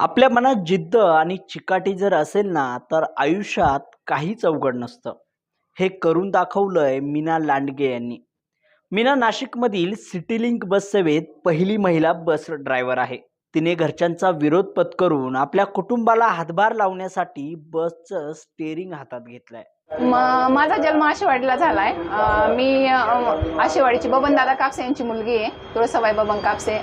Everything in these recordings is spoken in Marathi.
आपल्या मनात जिद्द आणि चिकाटी जर असेल ना तर आयुष्यात काहीच अवघड नसतं. हे करून दाखवलंय मीना लांडगे यांनी. मीना नाशिकमधील सिटीलिंक बस सेवेत पहिली महिला बस ड्रायव्हर आहे. तिने घरच्यांचा विरोध पत्करून आपल्या कुटुंबाला हातभार लावण्यासाठी बसचं स्टेअरिंग हातात घेतलंय. माझा जन्म आशेवाडीला झाला आहे मी आशेवाडीची बबन दादा कापसे यांची मुलगी आहे. तुळसाबाई बबन कापसे.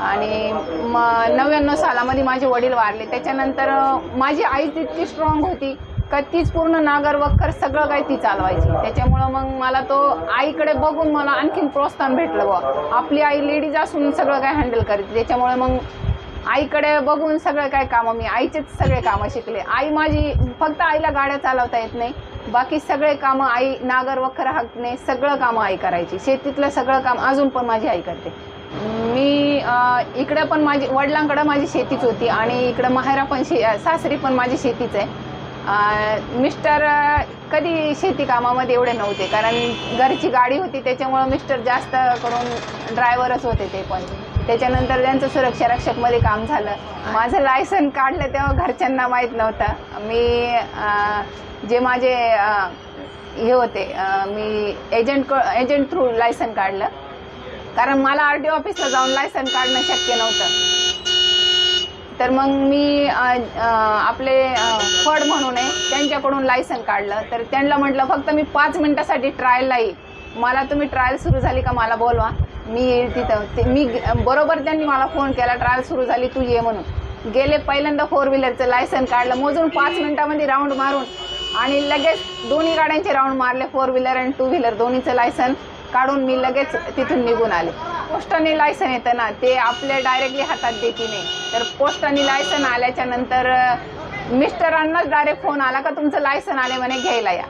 आणि म नव्याण्णव सालामध्ये माझे वडील वारले. त्याच्यानंतर माझी आई तितकी स्ट्रॉंग होती का तीच पूर्ण नागर वखर सगळं काही ती चालवायची. त्याच्यामुळं मग मला तो आईकडे बघून मला आणखीन प्रोत्साहन भेटलं बुवा. आपली आई लेडीज असून सगळं काय हँडल करते. त्याच्यामुळे मग आईकडे बघून सगळं काय कामं मी आईचेच सगळे कामं शिकले. आई माझी फक्त आईला गाड्या चालवता येत नाही. बाकी सगळे कामं आई नागर वखर हाकणे सगळं कामं आई करायची. शेतीतलं सगळं काम अजून पण माझी आई करते. मी इकडं पण माझी वडिलांकडं माझी शेतीच होती आणि इकडं माहेरा पण शे सासरी पण माझी शेतीच आहे. मिस्टर कधी शेती कामामध्ये एवढे नव्हते कारण घरची गाडी होती त्याच्यामुळं मिस्टर जास्त करून ड्रायव्हरच होते ते पण. त्याच्यानंतर त्यांचं सुरक्षा रक्षकमध्ये काम झालं. माझं लायसन काढलं तेव्हा घरच्यांना माहीत नव्हतं. मी जे माझे हे होते मी एजंट क एजंट थ्रू लायसन काढलं. कारण मला आर टी ऑफिसला जाऊन लायसन काढणं शक्य नव्हतं. तर मग मी आपले फड म्हणून आहे त्यांच्याकडून लायसन काढलं. तर त्यांना म्हटलं फक्त मी पाच मिनटासाठी ट्रायलला येईल. मला तुम्ही ट्रायल सुरू झाली का मला बोलवा. मी येईल तिथं. ते मी बरोबर त्यांनी मला फोन केला ट्रायल सुरू झाली तू ये म्हणून. गेले पहिल्यांदा फोर व्हीलरचं लायसन काढलं. मोजून पाच मिनटामध्ये राऊंड मारून आणि लगेच दोन्ही गाड्यांचे राऊंड मारले फोर व्हीलर आणि टू व्हीलर दोन्हीचं लायसन काढून मी लगेच तिथून निघून आले. पोस्टाने लायसन येतं ना ते आपल्या डायरेक्टली हातात देते नाही तर पोस्टाने लायसन आल्याच्यानंतर मिस्टरांनाच डायरेक्ट फोन आला का तुमचं लायसन आले म्हणे घ्यायला या.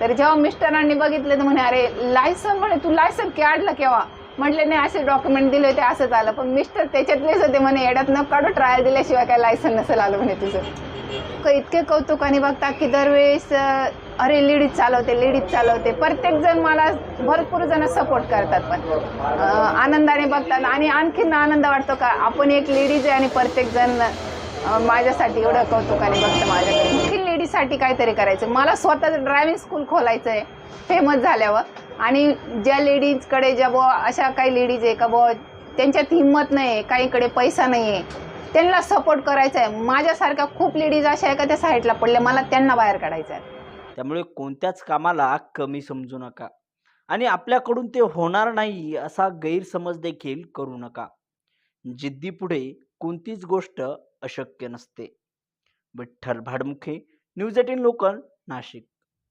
तर जेव्हा मिस्टरांनी बघितलं तर म्हणे अरे लायसन म्हणे तू लायसन काढलं केव्हा? म्हटले नाही असे डॉक्युमेंट दिले होते असंच आलं. पण मिस्टर त्याच्यातलेच होते म्हणे येड्यात न काढू ट्रायल दिल्याशिवाय काय लायसन नसेल आलं म्हणे तुझं क- इतके कौतुकाने बघता की दरवेळेस अरे लेडीज चालवते लेडीज चालवते. प्रत्येक जण मला भरपूर जण सपोर्ट करतात पण. आनंदाने बघतात. आणि आणखीन आनंद वाटतो का आपण एक लेडीज आहे आणि प्रत्येक जण माझ्यासाठी एवढं कौतुकाने बघतं माझ्याकडे. आणखी काहीतरी करायचं. मला स्वतः ड्रायव्हिंग स्कूल खोलायचं आहे फेमस झाल्यावर. आणि ज्या लेडीजकडे ज्या बुवा अशा काही लेडीज आहे का बुवा त्यांच्यात हिंमत नाही आहे काहीकडे पैसा नाही आहे त्यांना सपोर्ट करायचा आहे माझ्यासारख्या खूप लेडीज अशा आहे का त्या साईडला पडल्या मला त्यांना बाहेर काढायचं आहे त्यामुळे कोणत्याच कामाला कमी समजू नका. आणि आपल्याकडून ते होणार नाही असा गैरसमज देखील करू नका. जिद्दी पुढे कोणतीच गोष्ट अशक्य नसते. Vitthal Bhadmukhe news eighteen local Nashik.